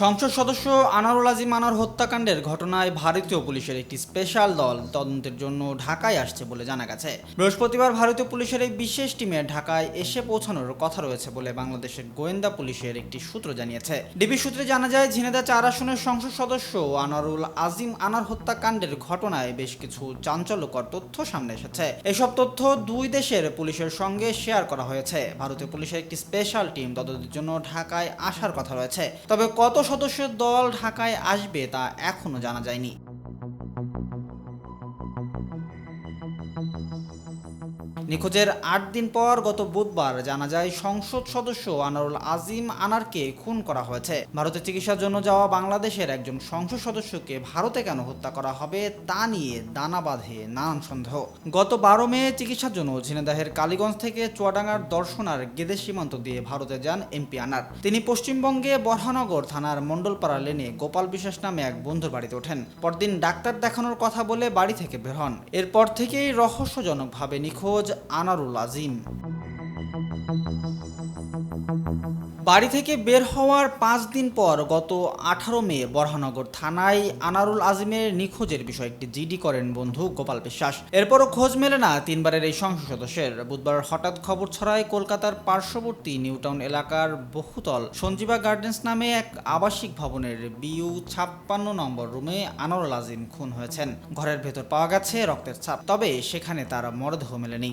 সংসদ সদস্য আনারুল আজিম আনার হত্যাকাণ্ডের ঘটনায় ভারতীয় পুলিশের একটি স্পেশাল দল তদন্তের জন্য ঢাকায় আসছে বলে জানা গেছে। বৃহস্পতিবার ভারতীয় পুলিশের এই বিশেষ টিমে ঢাকায় এসে পৌঁছানোর কথা রয়েছে বলে বাংলাদেশের গোয়েন্দা পুলিশের একটি সূত্র জানিয়েছে। ডিবি সূত্রে জানা যায় ঝিনেদা চার আসনের সংসদ সদস্য আনারুল আজিম আনার হত্যাকাণ্ডের ঘটনায় বেশ কিছু চাঞ্চল্যকর তথ্য সামনে এসেছে। এসব তথ্য দুই দেশের পুলিশের সঙ্গে শেয়ার করা হয়েছে। ভারতীয় পুলিশের একটি স্পেশাল টিম তদন্তের জন্য ঢাকায় আসার কথা রয়েছে। তবে কত সদস্যের দল ঢাকায় আসবে তা এখনও জানা যায়নি। নিখোঁজের আট দিন পর গত বুধবার জানা যায়, সংসদ সদস্য আনারুল আজিম আনারকে খুন করা হয়েছে। ভারতে চিকিৎসার জন্য যাওয়া বাংলাদেশের একজন সংসদ সদস্যকে ভারতে কেন হত্যা করা হবে তা নিয়ে দানা বাঁধে নানান সন্দেহ। গত বারো মে চিকিৎসার জন্য ঝিনাইদহের কালীগঞ্জ থেকে চুয়াডাঙ্গার দর্শনার গেদে সীমান্ত দিয়ে ভারতে যান এমপি আনার। তিনি পশ্চিমবঙ্গে বরহানগর থানার মণ্ডলপাড়া লেনে গোপাল বিশ্বাস নামে এক বন্ধুর বাড়িতে ওঠেন। পরদিন ডাক্তার দেখানোর কথা বলে বাড়ি থেকে বের হন। এরপর থেকেই রহস্যজনকভাবে নিখোঁজ আনারুল আজিম। বাড়ি থেকে বের হওয়ার পাঁচ দিন পর গত আঠারো মে বরহানগর থানায় আনারুল আজিমের নিখোঁজের বিষয়ে একটি জিডি করেন বন্ধু গোপাল বিশ্বাস। এরপরও খোঁজ মেলে না তিনবারের এই সংসদ সদস্যের। বুধবার হঠাৎ খবর ছড়ায় কলকাতার পার্শ্ববর্তী নিউটাউন এলাকার বহুতল সঞ্জীবা গার্ডেন্স নামে এক আবাসিক ভবনের বিইউ ছাপ্পান্ন নম্বর রুমে আনারুল আজিম খুন হয়েছেন। ঘরের ভেতর পাওয়া গেছে রক্তের ছাপ, তবে সেখানে তার মরদেহ মেলেনি।